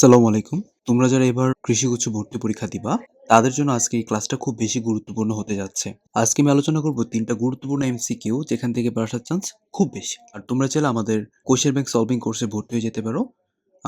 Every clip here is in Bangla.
আসসালামু আলাইকুম। তোমরা যারা এবার কৃষি কৃষিগুচ্ছ ভর্তি পরীক্ষা দিবা, তাদের জন্য আজকে এই ক্লাসটা খুব বেশি গুরুত্বপূর্ণ হতে যাচ্ছে। আজকে আমি আলোচনা করব তিনটা গুরুত্বপূর্ণ এমসিকিউ যেখান থেকে আসার চান্স খুব বেশি। আর তোমরা চাইলে আমাদের কোশ্চেন ব্যাংক সলভিং কোর্সে ভর্তি হয়ে যেতে পারো।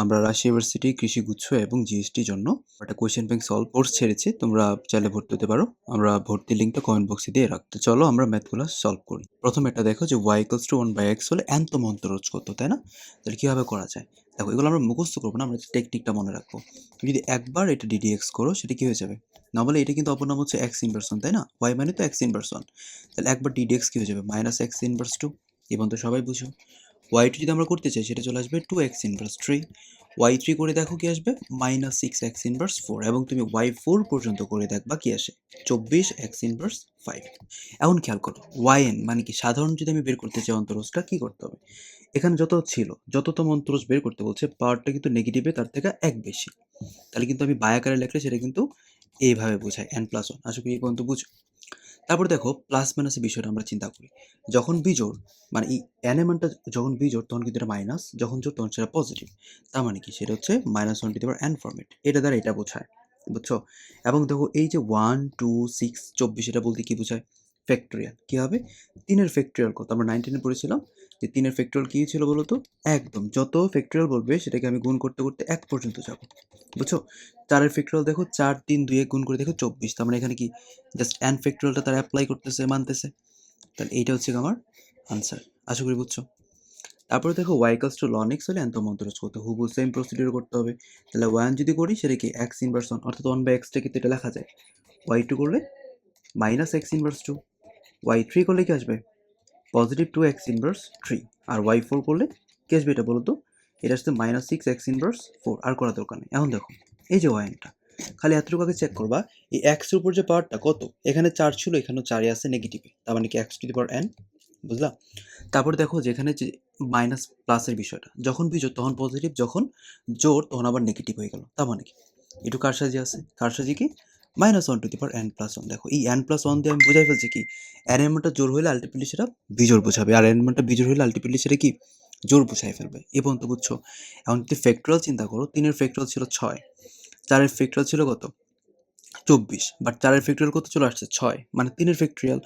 আমরা রাশিয়া ইউনিভার্সিটি কৃষিগুচ্ছ এবং জিএসটির জন্য একটা কোয়েশ্চেন ব্যাংক সলভ কোর্স ছেড়েছি, তোমরা চাইলে ভর্তি হতে পারো। আমরা ভর্তি লিঙ্কটা কমেন্ট বক্সে দিয়ে রাখতে চলো আমরা ম্যাথগুলো সলভ করি। প্রথমে এটা দেখো যে Y equals two one by X হলে এন্তম অন্তরোজ কত, তাই না? তাহলে কীভাবে করা যায়? দেখো, এগুলো আমরা মুখস্থ করব না, আমরা টেকনিকটা মনে রাখব। তুমি যদি একবার এটা ডিডিএক্স করো, সেটা কি হয়ে যাবে? না বলে এটা কিন্তু অপর নাম হচ্ছে এক্স ইনভার্সন তাই না? ওয়াই মানে তো এক্স ইনভার্সন তাহলে একবার ডিডিএক্স কি হয়ে যাবে? মাইনাস এক্স ইনভার্স টু এবং তো সবাই বুঝো। ওয়াই টু যদি আমরা করতে চাই, সেটা চলে আসবে two X inverse three Y three করে দেখো কি আসবে? Minus six X inverse four এবং তুমি ওয়াই ফোর পর্যন্ত করে দেখবা কি আসে? চব্বিশ এক্স ইনভার্স ফাইভ এখন খেয়াল করো ওয়াই এন মানে কি? সাধারণ যদি আমি বের করতে চাই অন্তরজটা কি করতে হবে? এখানে যত ছিল, যততম অন্তরজ বের করতে বলছে, পাওয়ারটা কিন্তু নেগেটিভে তার থেকে এক বেশি। তাহলে কিন্তু আমি বায়াকারে লিখলে সেটা কিন্তু এইভাবে বোঝায়। এন প্লাস ওয়ান আসলে এই পর্যন্ত বুঝো তারপর দেখো প্লাস মাইনাসের বিষয়টা আমরা চিন্তা করি। যখন বিজোড় মানে এই অ্যানেমেন্টটা যখন বিজোড় তখন কিন্তু এটা মাইনাস যখন জোর তখন সেটা পজিটিভ তার মানে কি? সেটা হচ্ছে minus one to the N format এটা দ্বারা এটা বোঝায়, বুঝছ? এবং দেখো এই যে ওয়ান টু সিক্স চব্বিশ, এটা বলতে কি বোঝায়? ফ্যাক্টোরিয়াল কী হবে? তিনের ফ্যাক্টোরিয়াল কত? আমরা নাইনটিনে পড়েছিলাম। যে তিনের ফ্যাক্টোরিয়াল কী ছিল বলো তো? একদম, যত ফ্যাক্টোরিয়াল বলবে সেটাকে আমি গুণ করতে করতে এক পর্যন্ত যাব। বুঝছ? চারের ফ্যাক্টোরিয়াল দেখো, চার, তিন, দুই, এক গুণ করে দেখো, চব্বিশ। তার মানে এখানে কি? জাস্ট অ্যান ফ্যাক্টোরিয়ালটা তারা অ্যাপ্লাই করতেছে, মানতেছে। তাহলে এইটা হচ্ছে আমার আনসার আশা করি বুঝছ? তারপরে দেখো ওয়াইকালস টু লন হলে অ্যান্তম অন্তরজ করতে হুবু সেম প্রসিডিউর করতে হবে। তাহলে ওয়ান যদি করি, সেটা কি? এক্স ইনভার্স ওয়ান অর্থাৎ ওয়ান বাই এক্সটা কিন্তু এটা লেখা যায়। ওয়াই টু করলে minus x inverse two y three করলে কি আসবে? Positive two x inverse three আর ওয়াই ফোর করলে কি আসবে এটা বলো তো এটা আসছে minus six x inverse four আর করা দরকার নেই। এখন দেখো, এই যে ওয়াইনটা খালি এতটুকু আগে চেক করবা, এই এক্সের উপর যে পাওয়ারটা কত? এখানে চার ছিল, এখানেও চারই আছে নেগেটিভে তার মানে কি x to the power n বুঝলা? তারপর দেখো যেখানে যে মাইনাস প্লাসের বিষয়টা, যখন বিজোড় তখন পজিটিভ যখন জোর, তখন আবার নেগেটিভ হয়ে গেল। তার মানে কি? একটু কারসাজি আছে? কারসাজি কি? Minus one to the power n plus one দেখো, এই এন প্লাস ওয়ান দিয়ে আমি বোঝাই ফেলছি কি এর মানটা জোর হলে আলটিমেটলি সেটা বিজোর বোঝাবে, আর এন মানটা বিজোর হলে আলটিমেটলি সেটা কি, জোর বোঝাই ফেলবে, এ পর্যন্ত বুঝছ? এখন যদি ফ্যাক্টরাল চিন্তা করো, তিনের ফ্যাক্টরাল ছিল ছয়, চারের ফ্যাক্টরাল ছিল কত? চব্বিশ বাট চারের ফ্যাক্টরিয়াল কত চলে আসছে? ছয় মানে তিনের ফ্যাক্টরিয়াল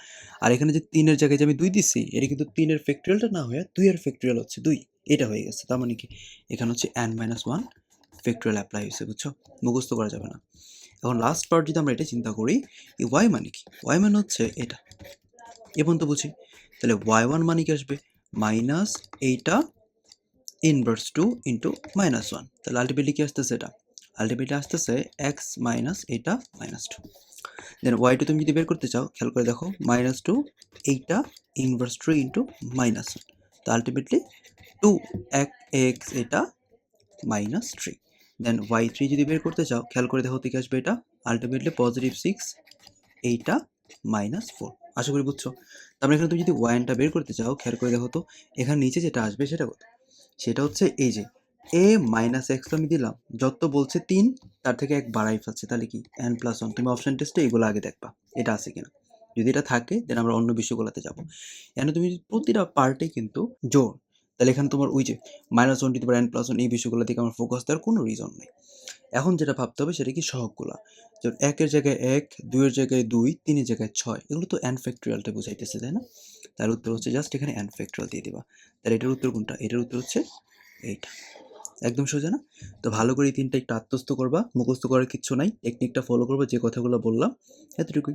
আর এখানে যে তিনের জায়গায় যে আমি দুই দিচ্ছি এটা কিন্তু তিনের ফ্যাক্টরিয়ালটা না হয়ে দুইয়ের ফ্যাক্টরিয়াল হচ্ছে দুই, এটা হয়ে গেছে, তার মানে কি, এখানে হচ্ছে n minus one factorial apply হয়েছে, বুঝছ? মুখস্থ করা যাবে না। এখন লাস্ট পার্ট যদি আমরা এটা চিন্তা করি ওয়াই মানে কি? ওয়াই মানে হচ্ছে এটা। এ পর্যন্ত বুঝি? তাহলে ওয়াই ওয়ান মানে কি আসবে? মাইনাস এইটা inverse two into minus one তাহলে আলটিমেটলি কি আসতেছে এটা? আলটিমেটলি আসতেছে এক্স মাইনাস এটা minus two then y two তুমি যদি বের করতে চাও, খেয়াল করে দেখো মাইনাস টু এইটা inverse two into minus one তো আলটিমেটলি টু এক এক্স এটা minus three then y three যদি বের করতে চাও, খেয়াল করে দেখো থেকে আসবে এটা। আলটিমেটলি পজিটিভ সিক্স এইটা মাইনাস ফোর আশা করি বুঝছ? তারপরে এখানে তুমি যদি ওয়াইনটা বের করতে চাও, খেয়াল করে দেখো তো, এখানে নিচে যেটা আসবে সেটা কত? সেটা হচ্ছে এই যে এ মাইনাস এক্স আমি দিলাম, যত বলছে তিন, তার থেকে এক বাড়াই ফেলছে, তাহলে কি? এন প্লাস ওয়ান তুমি অপশন টেস্টে এগুলো আগে দেখবা, এটা আছে কিনা। যদি এটা থাকে দেন আমরা অন্য বিষয়গুলোতে যাব। এখানে তুমি প্রতিটা পার্টে কিন্তু জোর তাহলে এখানে তোমার ওই যে মাইনাস ওয়ান পারে এন প্লাস ওয়ান এই বিষয়গুলো থেকে আমার ফোকাস দেওয়ার কোনো রিজন নেই। এখন যেটা ভাবতে হবে সেটা কি সহগগুলা? যেমন একের জায়গায় এক, দুইয়ের জায়গায় দুই, তিনের জায়গায় ছয়, এগুলো তো অ্যান ফ্যাক্টরিয়ালটা বোঝাইতেছে, তাই না? তার উত্তর হচ্ছে জাস্ট এখানে অ্যান ফ্যাক্টরিয়াল দিয়ে দিবা। তাহলে এটার উত্তর কোনটা? এটার উত্তর হচ্ছে এইটা। একদম সোজা না? তো ভালো করে এই তিনটা একটু আত্মস্থ করবা, মুখস্থ করার কিচ্ছু নাই টেকনিকটা ফলো করবা, যে কথাগুলো বললাম, এতটুকুই।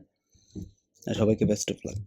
সবাইকে বেস্ট অফ লাক